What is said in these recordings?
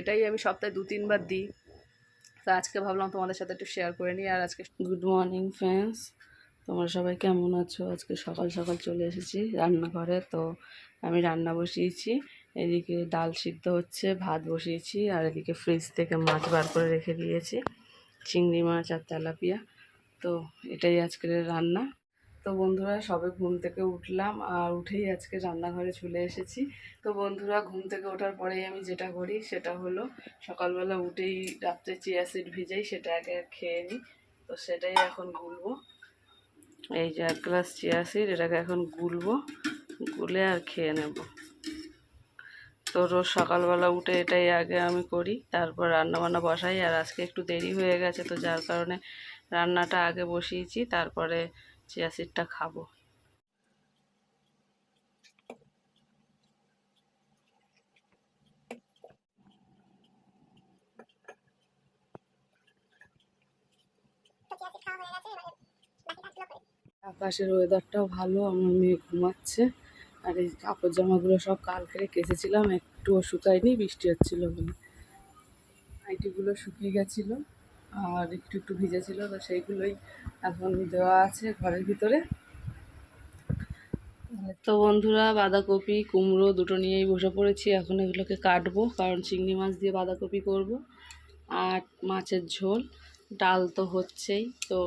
এটাই আমি সপ্তাহে দু তিনবার দিই। তো আজকে ভাবলাম তোমাদের সাথে একটু শেয়ার করে নিই, আর আজকে গুড মর্নিং ফ্রেন্ডস তোমরা সবাই কেমন আছো? আজকে সকাল সকাল চলে এসেছি রান্নাঘরে, তো আমি রান্না বসিয়েছি। এদিকে ডাল সিদ্ধ হচ্ছে, ভাত বসিয়েছি, আর এদিকে ফ্রিজ থেকে মাছ বার করে রেখে দিয়েছি। চিংড়ি মাছ আর তেলাপিয়া। তো এটাই আজকের রান্না। তো বন্ধুরা সবে ঘুম থেকে উঠলাম আর উঠেই আজকে রান্নাঘরে চলে এসেছি। তো বন্ধুরা ঘুম থেকে ওঠার পরেই আমি যেটা করি সেটা হলো সকালবেলা উঠেই রাত্রে চিয়া সিড ভিজাই সেটা আগে খেয়ে নিই। তো সেটাই এখন গুলবো। এই যে এক গ্লাস চিয়া এটাকে এখন গুলবো, গুলে আর খেয়ে নেব। তো রোজ সকালবেলা উঠে এটাই আগে আমি করি, তারপর রান্না বান্না বসাই। আর আজকে একটু দেরি হয়ে গেছে, তো যার কারণে রান্নাটা আগে বসিয়েছি, তারপরে চিয়া সিডটা খাব। আকাশের ওয়েদারটাও ভালো, আমার মেয়ে ঘুমাচ্ছে। আর এই কাপড় জামাগুলো সব কালকে কেচেছিলাম একটুও শুকায়নি, বৃষ্টি হচ্ছিল বলে। নাইটিগুলো শুকিয়ে গেছিল। আর একটু একটু ভিজে ছিল, তো সেইগুলোই এখন দেওয়া আছে ঘরের ভিতরে। তো বন্ধুরা, বাঁধাকপি, কুমড়ো দুটো নিয়েই বসে পড়েছি। এখন এগুলোকে কাটবো, কারণ চিংড়ি মাছ দিয়ে বাঁধাকপি করব। আর মাছের ঝোল, ডাল তো হচ্ছেই, তো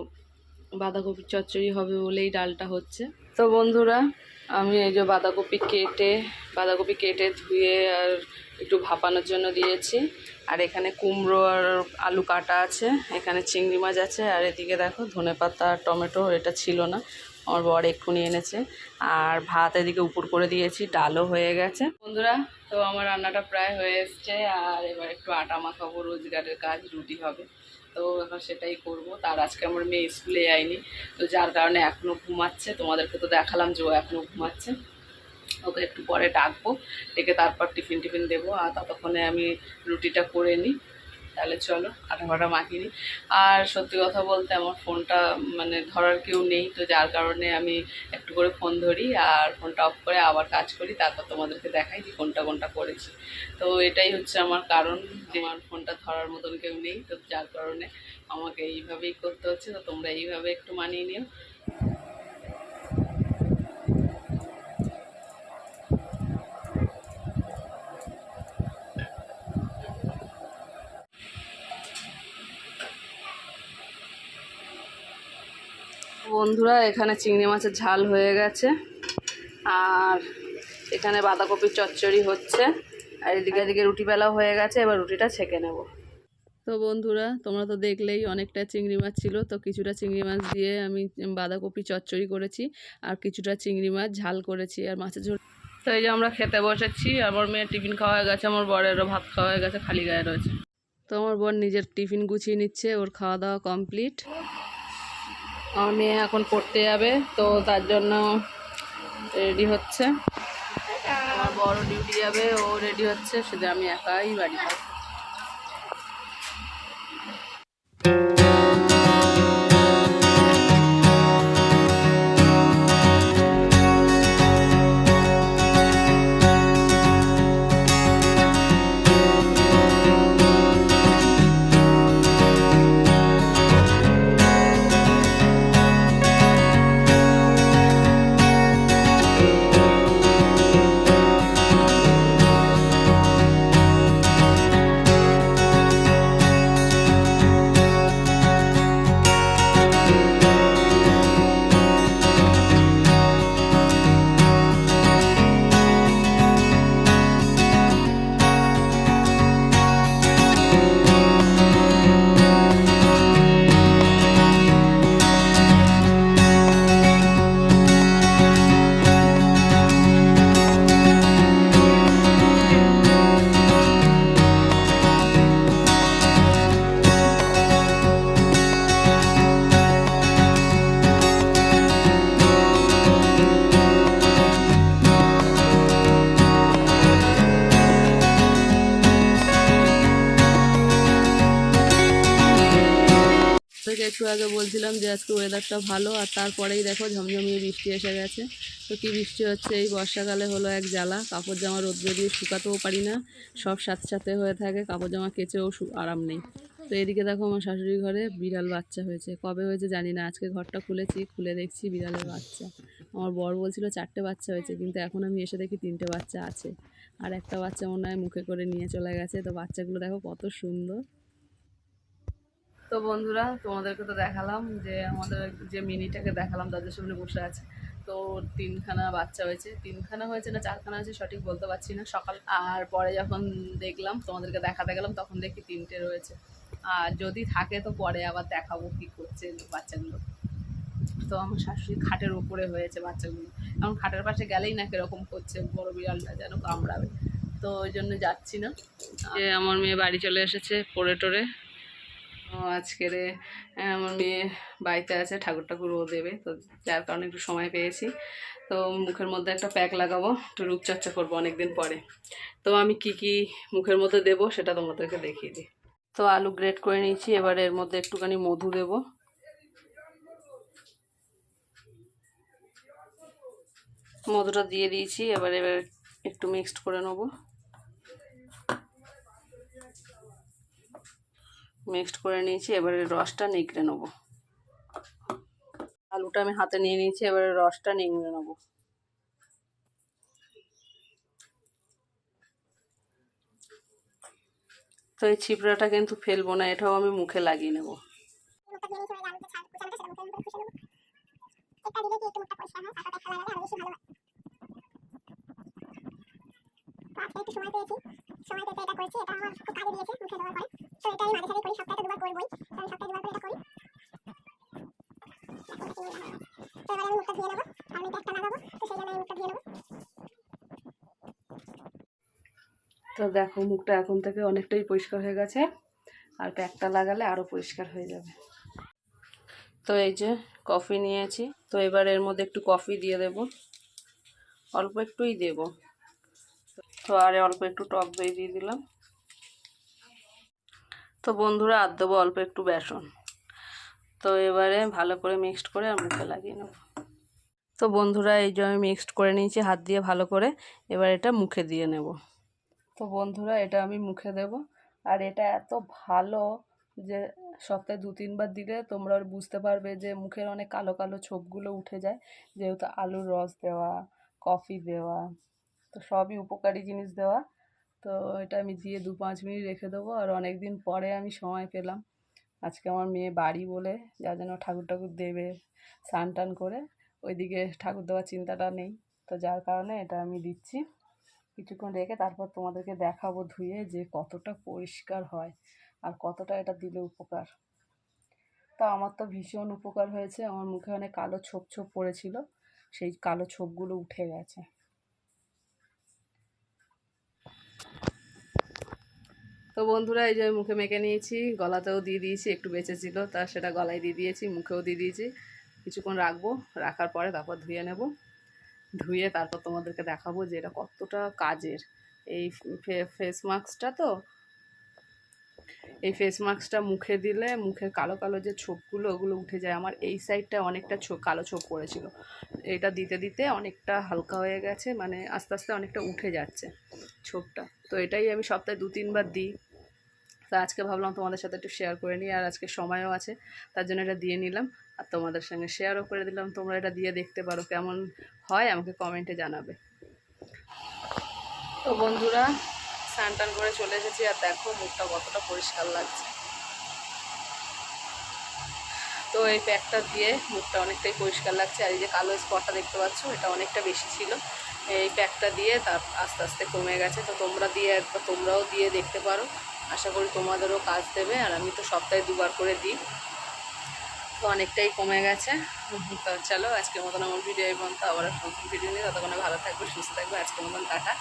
বাঁধাকপির চচ্চড়ি হবে বলেই ডালটা হচ্ছে। তো বন্ধুরা, আমি এই যে বাঁধাকপি কেটে বাঁধাকপি কেটে ধুয়ে আর একটু ভাপানোর জন্য দিয়েছি। আর এখানে কুমড়ো আর আলু কাটা আছে, এখানে চিংড়ি মাছ আছে, আর এদিকে দেখো ধনে পাতা আর টমেটো, এটা ছিল না, আমার বর এক্ষুনি এনেছে। আর ভাত এদিকে উপর করে দিয়েছি, ডালও হয়ে গেছে। বন্ধুরা, তো আমার রান্নাটা প্রায় হয়ে এসছে, আর এবার একটু আটা মাখাবো, রোজগারের কাজ রুটি হবে। তো এখন সেটাই করব, তার আজকে আমার মেয়ে স্কুলে যায়নি, তো যার কারণে এখনও ঘুমাচ্ছে, তোমাদেরকে তো দেখালাম যে ও এখনও ঘুমাচ্ছে। ওকে একটু পরে ডাকবো, ডেকে তারপর টিফিন টিফিন দেবো, আর ততক্ষণে আমি রুটিটা করে নিই। তাহলে চলো, আটা ফাটা মাখিয়ে নিই। আর সত্যি কথা বলতে আমার ফোনটা মানে ধরার কেউ নেই, তো যার কারণে আমি একটু করে ফোন ধরি আর ফোনটা অফ করে আবার কাজ করি, তারপর তোমাদেরকে দেখাই যে কোনটা কোনটা করেছি। তো এটাই হচ্ছে আমার কারণ যে আমার ফোনটা ধরার মতন কেউ নেই, তো যার কারণে আমাকে এইভাবেই করতে হচ্ছে, তো তোমরা এইভাবে একটু মানিয়ে নিও। বন্ধুরা, এখানে চিংড়ি মাছের ঝাল হয়ে গেছে। আর এখানে বাঁধাকপির চচ্চড়ি হচ্ছে। আর এদিকে এদিকে রুটি বেলাও হয়ে গেছে, এবার রুটিটা ছেঁকে নেব। তো বন্ধুরা, তোমরা তো দেখলেই অনেকটা চিংড়ি মাছ ছিল, তো কিছুটা চিংড়ি মাছ দিয়ে আমি বাঁধাকপি চচ্চড়ি করেছি, আর কিছুটা চিংড়ি মাছ ঝাল করেছি, আর মাছের ঝোল তো এই যে আমরা খেতে বসেছি আমার মেয়ের টিফিন খাওয়া হয়ে গেছে, আমার বরেরও ভাত খাওয়া হয়ে গেছে, খালি গায়ে রয়েছে। তো আমার বর নিজের টিফিন গুছিয়ে নিচ্ছে, ওর খাওয়া দাওয়া কমপ্লিট। আমার মেয়ে এখন পড়তে যাবে, তো তার জন্য রেডি হচ্ছে। আমার বড় ডিউটি যাবে, ও রেডি হচ্ছে সেটা আমি একাই বাড়ি তোমাদেরকে একটু আগে বলছিলাম যে আজকে ওয়েদারটা ভালো, আর তারপরেই দেখো ঝমঝমিয়ে বৃষ্টি এসে গেছে। তো কী বৃষ্টি হচ্ছে? এই বর্ষাকালে হলো এক জ্বালা কাপড় জামা রোদ্রে দিয়ে শুকাতেও পারি না, সব সাথে সাথে হয়ে থাকে কাপড় জামা কেচেও আরাম নেই। তো এদিকে দেখো আমার শাশুড়ি ঘরে বিড়াল বাচ্চা হয়েছে। কবে হয়েছে জানি না, আজকে ঘরটা খুলেছি, খুলে দেখছি বিড়ালের বাচ্চা। আমার বর বলছিল চারটে বাচ্চা হয়েছে, কিন্তু এখন আমি এসে দেখি তিনটে বাচ্চা আছে। আর একটা বাচ্চা মনে হয় মুখে করে নিয়ে চলে গেছে। তো বাচ্চাগুলো দেখো কত সুন্দর। তো বন্ধুরা, তোমাদেরকে তো দেখালাম যে আমাদের যে মিনিটাকে দেখালাম, তাদের সামনে বসে আছে। তো তিনখানা বাচ্চা হয়েছে। তিনখানা হয়েছে না, চারখানা হয়েছে সঠিক বলতে পারছি না। সকাল আর পরে যখন দেখলাম, তোমাদেরকে দেখাতে গেলাম, তখন দেখি তিনটে রয়েছে। আর যদি থাকে তো পরে আবার দেখাবো কী করছে বাচ্চাগুলো। তো আমার শাশুড়ি খাটের উপরে হয়েছে বাচ্চাগুলো। এখন খাটের পাশে গেলেই না কীরকম করছে বড় বিড়ালটা যেন কামড়াবে। তো ওই জন্য যাচ্ছি না। আমার মেয়ে বাড়ি চলে এসেছে পড়ে টোরে আজকের আমার মেয়ে বাড়িতে আছে ঠাকুর ঠাকুর ও দেবে। তো যার কারণে একটু সময় পেয়েছি। তো মুখের মধ্যে একটা প্যাক লাগাবো, একটু রূপচর্চা করব অনেকদিন পরে। তো আমি কি কি মুখের মধ্যে দেবো সেটা তোমাদেরকে দেখিয়ে দিই। তো আলু গ্রেট করে নিয়েছি, এবার এর মধ্যে একটুখানি মধু দেবো। মধুটা দিয়ে দিয়েছি, এবার এবার একটু মিক্সড করে নেব। মিক্সড করে নিয়েছি, এবারে রসটা নিগড়ে নেব। আলুটা আমি হাতে নিয়ে নিয়েছি, এবারে রসটা নিংড়ে নেব। তো এই ছিপড়াটা কিন্তু ফেলব না, এটাও আমি মুখে লাগিয়ে নেব। সময় পেতে এটা করেছি, এটা আমার খুব কাজে দিয়েছে, মুখে দেওয়ার পরে। তো এটা আমি মাঝে করি, সপ্তাহে দুবার করবোই আমি সপ্তাহে দুবার করে এটা করি। আমি মুখটা ধুয়ে নেব আমি একটা লাগাবো, তো সেই জন্য আমি মুখটা ধুয়ে নেব। তো দেখো, মুখটা এখন থেকে অনেকটাই পরিষ্কার হয়ে গেছে, আর প্যাকটা লাগালে আরও পরিষ্কার হয়ে যাবে। তো এই যে কফি নিয়েছি, তো এবার এর মধ্যে একটু কফি দিয়ে দেব। অল্প একটুই দেব। তো আর অল্প একটু টক দই দিয়ে দিলাম। তো বন্ধুরা আর দেবো অল্প একটু বেসন। তো এবারে ভালো করে মিক্সড করে আর মুখে লাগিয়ে নেব। তো বন্ধুরা এই যে আমি মিক্সড করে নিয়েছি, হাত দিয়ে ভালো করে, এবার এটা মুখে দিয়ে নেব। তো বন্ধুরা এটা আমি মুখে দেব। আর এটা এত ভালো যে সপ্তাহে দু তিনবার দিলে তোমরা বুঝতে পারবে যে মুখের অনেক কালো কালো ছোপগুলো উঠে যায়, যেহেতু আলুর রস দেওয়া কফি দেওয়া, তো সবই উপকারী জিনিস দেওয়া। তো এটা আমি দিয়ে দু পাঁচ মিনিট রেখে দেবো আর অনেক দিন পরে আমি সময় পেলাম। আজকে আমার মেয়ে বাড়ি বলে যার জন্য ঠাকুর ঠাকুর দেবে স্নান টান করে, ওইদিকে ঠাকুর দেওয়ার চিন্তাটা নেই। তো যার কারণে এটা আমি দিচ্ছি। কিছুক্ষণ রেখে তারপর তোমাদেরকে দেখাবো ধুয়ে যে কতটা পরিষ্কার হয় আর কতটা এটা দিলে উপকার। তা আমার তো ভীষণ উপকার হয়েছে। আমার মুখে অনেক কালো ছোপ ছোপ পড়েছিল, সেই কালো ছোপগুলো উঠে গেছে। তো বন্ধুরা, এই যে মুখে মেখে নিয়েছি, গলাতেও দিয়ে দিয়েছি, একটু বেঁচেছিল তা সেটা গলায় দিয়ে দিয়েছি, মুখেও দিয়ে দিয়েছি। কিছুক্ষণ রাখব, রাখার পরে তারপর ধুয়ে নেব। ধুয়ে তারপর তোমাদেরকে দেখাবো যে এটা কতটা কাজের। এই ফেস মাস্কটা তো, এই ফেস মাস্কটা মুখে দিলে মুখের কালো কালো যে ছোপগুলো, ওগুলো উঠে যায়। আমার এই সাইডটা অনেকটা ছো, কালো ছোপ পড়েছিল। এটা দিতে দিতে অনেকটা হালকা হয়ে গেছে মানে আস্তে আস্তে অনেকটা উঠে যাচ্ছে ছোপটা। তো এটাই আমি সপ্তাহে দু তিনবার দিই। তা আজকে ভাবলাম তোমাদের সাথে একটু শেয়ার করে নিই, আর আজকে সময়ও আছে, তার জন্য এটা দিয়ে নিলাম। আর তোমাদের সঙ্গে শেয়ারও করে দিলাম, তোমরা এটা দিয়ে দেখতে পারো কেমন হয়, আমাকে কমেন্টে জানাবে। তো বন্ধুরা স্নান টান করে চলে এসেছি, আর দেখো মুখটা কতটা পরিষ্কার লাগছে। তো এই প্যাকটা দিয়ে মুখটা অনেকটাই পরিষ্কার লাগছে। আর এই যে কালো স্পটটা দেখতে পাচ্ছ, এটা অনেকটা বেশি ছিল। এই প্যাকটা দিয়ে তার আস্তে আস্তে কমে গেছে। তো তোমরা দিয়ে একবার, তোমরাও দিয়ে দেখতে পারো। আশা করি তোমাদেরও কাজ দেবে। আর আমি তো সপ্তাহে দুবার করে দিই। তো অনেকটাই কমে গেছে। তো চলো, আজকের মতন আমার ভিডিও এই পর্যন্ত। আবার নতুন ভিডিও নিয়ে ততক্ষণে ভালো থাকবে, সুস্থ থাকবে। আজকের মতন টাটা।